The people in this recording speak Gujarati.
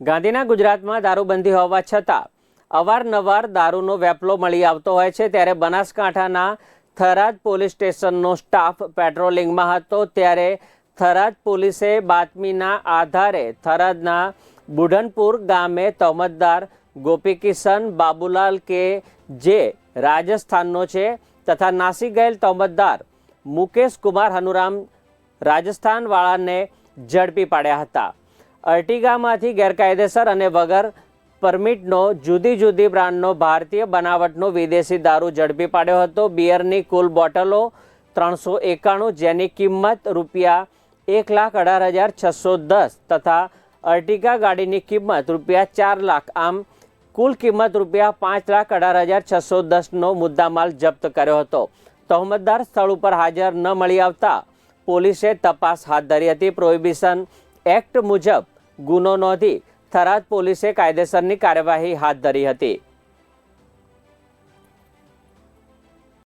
ગાંધીના ગુજરાતમાં દારૂબંધી હોવા છતાં અવારનવાર દારૂનો વેપલો મળી આવતો હોય છે. ત્યારે બનાસકાંઠાના થરાદ પોલીસ સ્ટેશનનો સ્ટાફ પેટ્રોલિંગમાં હતો. ત્યારે થરાદ પોલીસે બાતમીના આધારે થરાદના બુઢનપુર ગામે તહમતદાર ગોપીકિશન બાબુલાલ કે જે રાજસ્થાનનો છે તથા નાસી ગયેલ તહમતદાર મુકેશ કુમાર હનુરામ રાજસ્થાનવાળાને ઝડપી પાડ્યા હતા. અર્ટિગામાંથી ગેરકાયદેસર અને વગર પરમિટનો જુદી જુદી બ્રાન્ડનો ભારતીય બનાવટનો વિદેશી દારૂ ઝડપી પાડ્યો હતો. બિયરની કુલ બોટલો ત્રણસો એકાણું, જેની કિંમત રૂપિયા એક લાખ અઢાર હજાર છસો દસ તથા અર્ટિગા ગાડીની કિંમત રૂપિયા ચાર લાખ. આમ, કુલ કિંમત રૂપિયા પાંચ લાખ અઢાર હજાર છસો દસનો મુદ્દામાલ જપ્ત કર્યો હતો. તહમતદાર સ્થળ ઉપર હાજર ન મળી આવતા પોલીસે તપાસ હાથ ધરી હતી. પ્રોહિબિશન એક્ટ મુજબ ગુનો નોંધી થરાદ પોલીસે કાયદેસરની કાર્યવાહી હાથ ધરી હતી.